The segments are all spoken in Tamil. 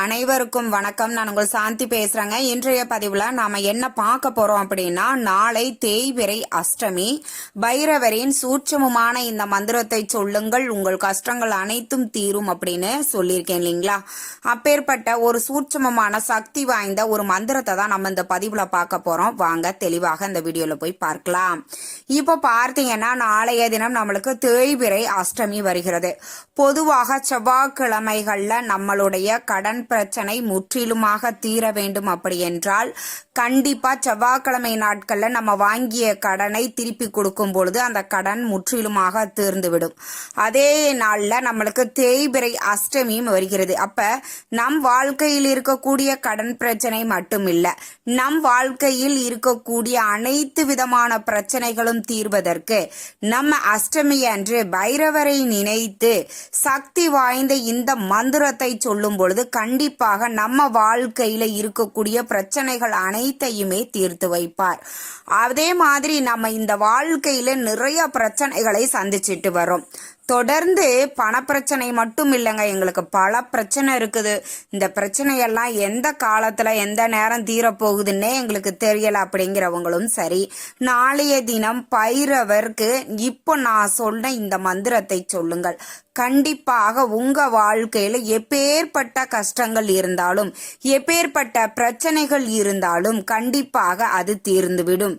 அனைவருக்கும் வணக்கம். நான் உங்கள் சாந்தி பேசுறேங்க. இன்றைய பதிவுல நாம என்ன பார்க்க போறோம் அப்படின்னா நாளை தேய்பிறை அஷ்டமி. பைரவரின் சூட்சமமான இந்த மந்திரத்தை சொல்லுங்கள். உங்கள் கஷ்டங்கள் அனைத்தும் தீரும் அப்படின்னு சொல்லியிருக்கேன் இல்லைங்களா? அப்பேற்பட்ட ஒரு சூட்சமமான சக்தி வாய்ந்த ஒரு மந்திரத்தை தான் நம்ம இந்த பதிவுல பார்க்க போறோம். வாங்க தெளிவாக இந்த வீடியோல போய் பார்க்கலாம். இப்போ பார்த்தீங்கன்னா நாளைய தினம் நம்மளுக்கு தேய்பிறை அஷ்டமி வருகிறது. பொதுவாக செவ்வாய்க்கிழமைகள்ல நம்மளுடைய கடன் பிரச்சனை முற்றிலுமாக தீர வேண்டும் அப்படி என்றால் கண்டிப்பா செவ்வாய்க்கிழமை நாட்கள்ல நம்ம வாங்கிய கடனை திருப்பி கொடுக்கும் பொழுது அந்த கடன் முற்றிலுமாக தீர்ந்துவிடும். அதே நாள்ல நம்மளுக்கு தேய்பிறை அஷ்டமியும் வருகிறது. அப்ப நம் வாழ்க்கையில் இருக்கக்கூடிய கடன் பிரச்சனை மட்டும் இல்லை நம் வாழ்க்கையில் இருக்கக்கூடிய அனைத்து விதமான பிரச்சனைகளும் தீர்வதற்கு நம்ம அஷ்டமி அன்று பைரவரை நினைத்து சக்தி வாய்ந்த இந்த மந்திரத்தை சொல்லும் பொழுது கண் கண்டிப்பாக நம்ம வாழ்க்கையில இருக்கக்கூடிய பிரச்சனைகள் அனைத்தையுமே தீர்த்து வைப்பார். அதே மாதிரி நம்ம இந்த வாழ்க்கையில நிறைய பிரச்சனைகளை சந்திச்சிட்டு வரோம் தொடர்ந்து பணப்பிரச்சனை மட்டும் இல்லைங்க. எங்களுக்கு பல பிரச்சனை இருக்குது. இந்த பிரச்சனையெல்லாம் எந்த காலத்தில் எந்த நேரம் தீரப்போகுதுன்னே எங்களுக்கு தெரியல அப்படிங்கிறவங்களும் சரி. நாளைய தினம் பைரவருக்கு இப்போ நான் சொன்ன இந்த மந்திரத்தை சொல்லுங்கள். கண்டிப்பாக உங்க வாழ்க்கையில எப்பேற்பட்ட கஷ்டங்கள் இருந்தாலும் எப்பேற்பட்ட பிரச்சனைகள் இருந்தாலும் கண்டிப்பாக அது தீர்ந்துவிடும்.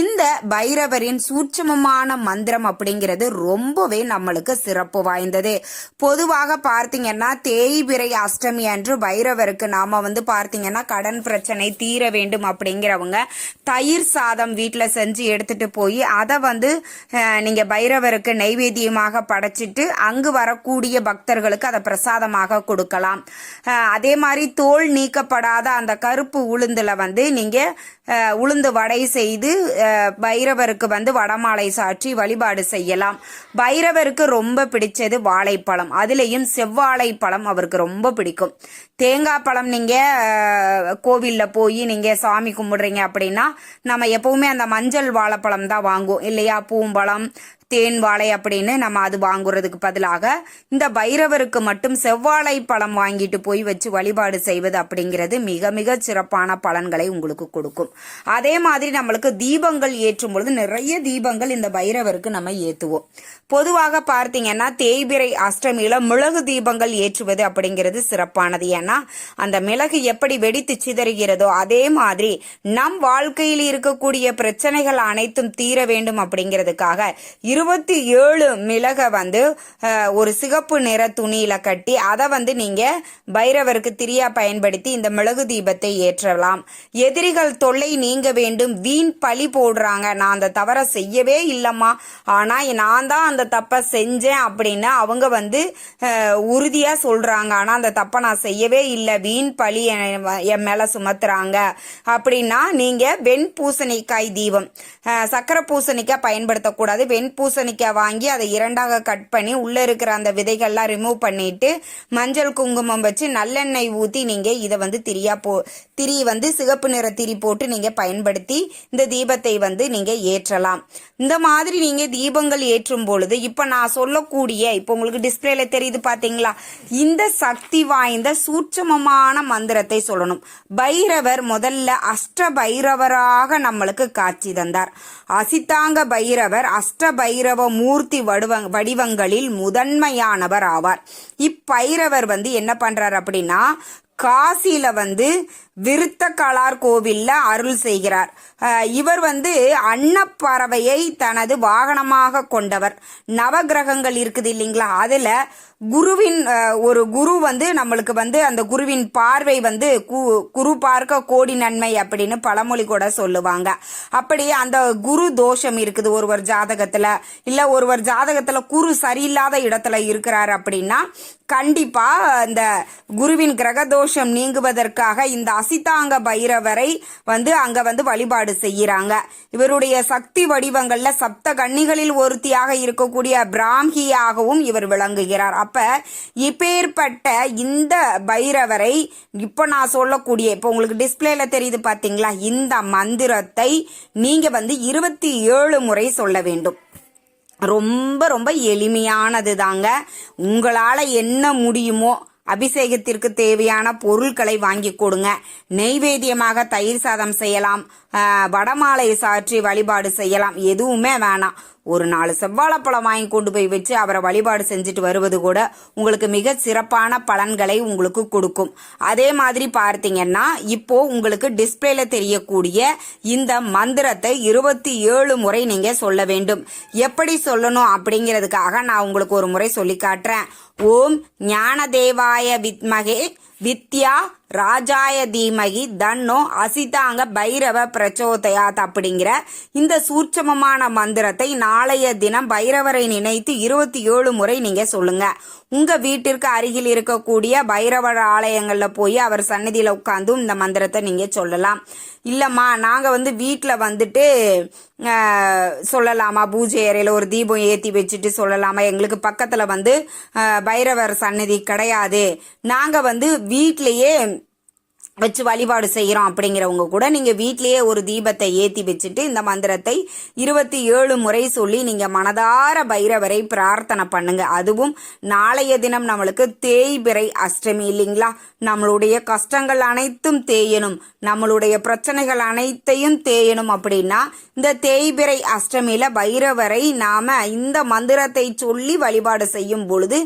இந்த பைரவரின் சூட்சமமான மந்திரம் அப்படிங்கிறது ரொம்பவே நம்மளுக்கு சிறப்பு வாய்ந்தது. பொதுவாக பார்த்தீங்கன்னா தேய்பிரை அஷ்டமி அன்று பைரவருக்கு நாம வந்து பார்த்தீங்கன்னா கடன் பிரச்சனை தீர வேண்டும் அப்படிங்கிறவங்க தயிர் சாதம் வீட்டில் செஞ்சு எடுத்துட்டு போய் அதை வந்து நீங்க பைரவருக்கு நைவேத்தியமாக படைச்சிட்டு அங்கு வரக்கூடிய பக்தர்களுக்கு அதை பிரசாதமாக கொடுக்கலாம். அதே மாதிரி தோல் நீக்கப்படாத அந்த கருப்பு உளுந்துல வந்து நீங்க உளுந்து வடை செய்து பைரவருக்கு வந்து வடமாலை சாற்றி வழிபாடு செய்யலாம். பைரவருக்கு ரொம்ப பிடிச்சது வாழைப்பழம். அதுலேயும் செவ்வாழைப்பழம் அவருக்கு ரொம்ப பிடிக்கும். தேங்காய் பழம் நீங்கள் கோவிலில் போய் நீங்கள் சாமி கும்பிடுறீங்க அப்படின்னா நம்ம எப்பவுமே அந்த மஞ்சள் வாழைப்பழம் தான் வாங்குவோம். இல்லையா? பூம்பழம் தேன் வாழை அப்படின்னு நம்ம அது வாங்குறதுக்கு பதிலாக இந்த பைரவருக்கு மட்டும் செவ்வாழை பழம் வாங்கிட்டு போய் வச்சு வழிபாடு செய்வது அப்படிங்கிறது மிக மிக சிறப்பான பலன்களை உங்களுக்கு கொடுக்கும். அதே மாதிரி நம்மளுக்கு தீபங்கள் ஏற்றும் பொழுது நிறைய தீபங்கள் இந்த பைரவருக்கு நம்ம ஏற்றுவோம் பொதுவாக பார்த்தீங்கன்னா தேய்பிறை அஷ்டமியில மிளகு தீபங்கள் ஏற்றுவது அப்படிங்கிறது சிறப்பானது. ஏன்னா அந்த மிளகு எப்படி வெடித்து சிதறுகிறதோ அதே மாதிரி நம் வாழ்க்கையில் இருக்கக்கூடிய பிரச்சனைகள் அனைத்தும் தீர வேண்டும் அப்படிங்கிறதுக்காக இருபத்தி ஏழு மிளகை வந்து ஒரு சிகப்பு நிற துணியில கட்டி அதை வந்து நீங்க பைரவருக்கு திரியா பயன்படுத்தி இந்த மிளகு தீபத்தை ஏற்றலாம். எதிரிகள் தொல்லை நீங்க வேண்டும் வீண் பழி போடுறாங்க நான் அந்த தவறை செய்யவே இல்லம்மா. ஆனா நான் தான் அந்த தப்பை செஞ்சேன் அப்படின்னு அவங்க வந்து உறுதியாக உறுதியா சொல்றாங்க. ஆனா அந்த தப்பை நான் செய்யவே இல்லை வீண் பழி என் மேலே மேல சுமத்துறாங்க. அப்படின்னா நீங்க வெண் பூசணிக்காய் தீபம் சக்கரை பூசணிக்காய் பயன்படுத்தக்கூடாது. வெண் பூசணிக்காய் வாங்கி அதை இரண்டாக கட் பண்ணி உள்ள இருக்கிற அந்த விதைகள்லாம் ரிமூவ் பண்ணிட்டு மஞ்சள் குங்குமம் வச்சு நல்லெண்ணெய் ஊற்றி நீங்கள் இதை வந்து திரியா போ திரி வந்து சிகப்பு நிற திரி போட்டு நீங்கள் பயன்படுத்தி இந்த தீபத்தை வந்து நீங்கள் ஏற்றலாம். இந்த மாதிரி நீங்கள் தீபங்கள் ஏற்றும் பொழுது இப்போ நான் சொல்லக்கூடிய இப்போ உங்களுக்கு டிஸ்பிளேல தெரியுது பார்த்தீங்களா இந்த சக்தி வாய்ந்த சூட்சமமான மந்திரத்தை சொல்லணும். பைரவர் முதல்ல அஷ்ட பைரவராக நம்மளுக்கு காட்சி தந்தார். அசிதாங்க பைரவர் அஷ்ட பைரவ மூர்த்தி வடிவ வடிவங்களில் முதன்மையானவர் ஆவார். இப்பைரவர் வந்து என்ன பண்றார் அப்படின்னா காசியில வந்து விருத்த கலார் கோவில்ல அருள் செய்கிறார். இவர் வந்து அன்னப்பறவையை தனது வாகனமாக கொண்டவர். நவகிரகங்கள் இருக்குது இல்லைங்களா? அதுல குருவின் ஒரு குரு வந்து நம்மளுக்கு வந்து அந்த குருவின் பார்வை வந்து கு- குரு பார்க்க கோடி நன்மை அப்படின்னு பழமொழி கூட சொல்லுவாங்க. அப்படி அந்த குரு தோஷம் இருக்குது ஒருவர் ஜாதகத்துல. இல்ல ஒருவர் ஜாதகத்துல குரு சரியில்லாத இடத்துல இருக்கிறார் அப்படின்னா கண்டிப்பா இந்த குருவின் கிரக தோஷம் நீங்குவதற்காக இந்த அசிதாங்க பைரவரை வந்து அங்க வந்து வழிபாடு செய்கிறாங்க. இவருடைய சக்தி வடிவங்கள்ல சப்த கன்னிகளில் ஒருத்தியாக இருக்கக்கூடிய பிராமியாகவும் இவர் விளங்குகிறார். அப்ப இப்பேற்பட்ட இந்த பைரவரை இப்ப நான் சொல்லக்கூடிய இப்ப உங்களுக்கு டிஸ்பிளேல தெரியுது பாத்தீங்களா? இந்த மந்திரத்தை நீங்க வந்து இருபத்தி ஏழு முறை சொல்ல வேண்டும். ரொம்ப ரொம்ப எளிமையானது தாங்க உங்களால என்ன முடியுமோ அபிஷேகத்திற்கு தேவையான பொருட்களை வாங்கி கொடுங்க. நெய்வேத்தியமாக தயிர் சாதம் செய்யலாம். வடமாலை சாற்றி வழிபாடு செய்யலாம். எதுவுமே வேணாம். ஒரு நாலு செவ்வாழைப்பழம் வாங்கி கொண்டு போய் வச்சு அவரை வழிபாடு செஞ்சுட்டு வருவது கூட உங்களுக்கு மிக சிறப்பான பலன்களை உங்களுக்கு கொடுக்கும். அதே மாதிரி பார்த்தீங்கன்னா இப்போ உங்களுக்கு டிஸ்பிளேல தெரியக்கூடிய இந்த மந்திரத்தை இருபத்தி ஏழு முறை நீங்க சொல்ல வேண்டும். எப்படி சொல்லணும் அப்படிங்கிறதுக்காக நான் உங்களுக்கு ஒரு முறை சொல்லி காட்டுறேன். ஓம் ஞானதேவாய வித்மகே வித்யா ராஜாய தீமகி தன்னோ அசிதாங்க பைரவ பிரச்சோதயாத் அப்படிங்கிற இந்த சூட்சமமான மந்திரத்தை நாளைய தினம் பைரவரை நினைத்து இருபத்தி ஏழு முறை நீங்க சொல்லுங்க. உங்க வீட்டிற்கு அருகில் இருக்கக்கூடிய பைரவர் ஆலயங்கள்ல போய் அவர் சன்னதியில உட்காந்தும் இந்த மந்திரத்தை நீங்க சொல்லலாம். இல்லம்மா நாங்க வந்து வீட்டில் வந்துட்டு சொல்லலாமா? பூஜை அறையில ஒரு தீபம் ஏத்தி வச்சுட்டு சொல்லலாமா? எங்களுக்கு பக்கத்துல வந்து பைரவர் சன்னதி கிடையாது. நாங்க வந்து வீட்டிலேயே வச்சு வழிபாடு செய்கிறோம் அப்படிங்கிறவங்க கூட நீங்கள் வீட்லேயே ஒரு தீபத்தை ஏற்றி வச்சுட்டு இந்த மந்திரத்தை இருபத்தி ஏழு முறை சொல்லி நீங்கள் மனதார பைரவரை பிரார்த்தனை பண்ணுங்க. அதுவும் நாளைய தினம் நம்மளுக்கு தேய்பிறை அஷ்டமி இல்லைங்களா? நம்மளுடைய கஷ்டங்கள் அனைத்தும் தேயணும். நம்மளுடைய பிரச்சனைகள் அனைத்தையும் தேயணும் அப்படின்னா இந்த தேய்பிறை அஷ்டமியில் பைரவரை நாம் இந்த மந்திரத்தை சொல்லி வழிபாடு செய்யும் பொழுது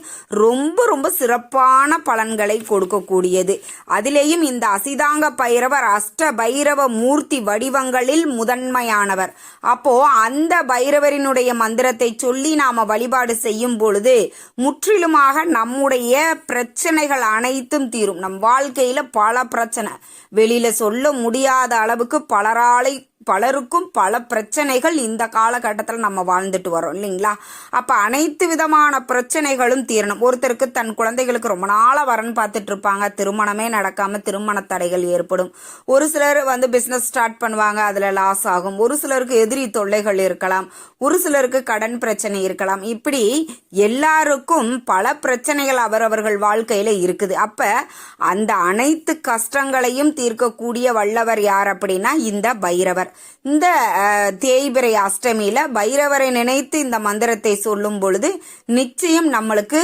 ரொம்ப ரொம்ப சிறப்பான பலன்களை கொடுக்கக்கூடியது. அதிலேயும் இந்த அசிதாங்க பைரவர் அஷ்ட பைரவ மூர்த்தி வடிவங்களில் முதன்மையானவர். அப்போ அந்த பைரவரினுடைய மந்திரத்தை சொல்லி நாம வழிபாடு செய்யும் பொழுது முற்றிலுமாக நம்முடைய பிரச்சனைகள் அனைத்தும் தீரும். நம் வாழ்க்கையில பல பிரச்சனை. வெளியில சொல்ல முடியாத அளவுக்கு பலராலை பலருக்கும் பல பிரச்சனைகள் இந்த காலகட்டத்தில் நம்ம வாழ்ந்துட்டு வரோம் இல்லைங்களா? அப்போ அனைத்து விதமான பிரச்சனைகளும் தீரணும். ஒருத்தருக்கு தன் குழந்தைகளுக்கு ரொம்ப நாளாக வரன்னு பார்த்துட்டு இருப்பாங்க. திருமணமே நடக்காமல் திருமண தடைகள் ஏற்படும். ஒரு சிலர் வந்து பிஸ்னஸ் ஸ்டார்ட் பண்ணுவாங்க அதில் லாஸ் ஆகும். ஒரு சிலருக்கு எதிரி தொல்லைகள் இருக்கலாம். ஒரு சிலருக்கு கடன் பிரச்சனை இருக்கலாம். இப்படி எல்லாருக்கும் பல பிரச்சனைகள் அவரவர்கள் வாழ்க்கையில் இருக்குது. அப்போ அந்த அனைத்து கஷ்டங்களையும் தீர்க்கக்கூடிய வல்லவர் யார் அப்படின்னா இந்த பைரவர். இந்த தேய்பிரை அஷ்டமியில பைரவரை நினைத்து இந்த மந்திரத்தை சொல்லும் பொழுது நிச்சயம் நம்மளுக்கு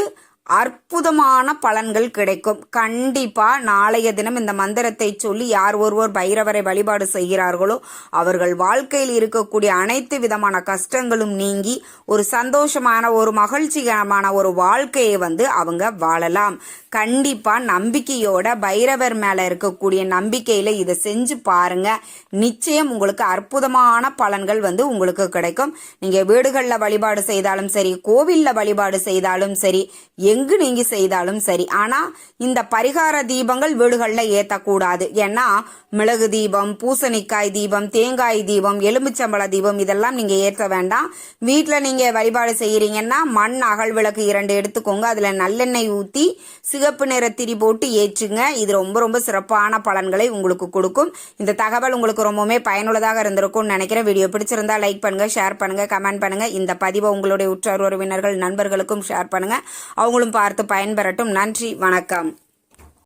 அற்புதமான பலன்கள் கிடைக்கும். கண்டிப்பா நாளைய தினம் இந்த மந்திரத்தை சொல்லி யார் ஒருவர் பைரவரை வழிபாடு செய்கிறார்களோ அவர்கள் வாழ்க்கையில் இருக்கக்கூடிய அனைத்து விதமான கஷ்டங்களும் நீங்கி ஒரு சந்தோஷமான ஒரு மகிழ்ச்சிகரமான ஒரு வாழ்க்கையை வந்து அவங்க வாழலாம். கண்டிப்பா நம்பிக்கையோட பைரவர் மேல இருக்கக்கூடிய நம்பிக்கையில இதை செஞ்சு பாருங்க. நிச்சயம் உங்களுக்கு அற்புதமான பலன்கள் வந்து உங்களுக்கு கிடைக்கும். நீங்க வீடுகளில் வழிபாடு செய்தாலும் சரி கோவில்ல வழிபாடு செய்தாலும் சரி எங்க நீங்க செய்தாலும் சரி. ஆனா இந்த பரிகார தீபங்கள் வீடுகளில் ஏத்தக்கூடாது. ஏன்னா மிளகு தீபம் பூசணிக்காய் தீபம் தேங்காய் தீபம் எலுமிச்சம்பழ தீபம் இதெல்லாம் நீங்க ஏற்ற வேண்டாம். வீட்டில் நீங்க வழிபாடு செய்யறீங்கன்னா மண் அகல் விளக்கு இரண்டு எடுத்துக்கோங்க. அதுல நல்லெண்ணெய் ஊத்தி சிகப்பு நிற திரி போட்டு ஏற்றுங்க. இது ரொம்ப ரொம்ப சிறப்பான பலன்களை உங்களுக்கு கொடுக்கும். இந்த தகவல் உங்களுக்கு ரொம்பவுமே பயனுள்ளதாக இருந்திருக்கும்னு நினைக்கிறேன். வீடியோ பிடிச்சிருந்தா லைக் பண்ணுங்க ஷேர் பண்ணுங்க கமெண்ட் பண்ணுங்க. இந்த பதிவை உங்களுடைய உற்றார் உறவினர்கள் நண்பர்களுக்கும் ஷேர் பண்ணுங்க. அவங்களும் பார்த்து பயன்பெறட்டும். நன்றி வணக்கம்.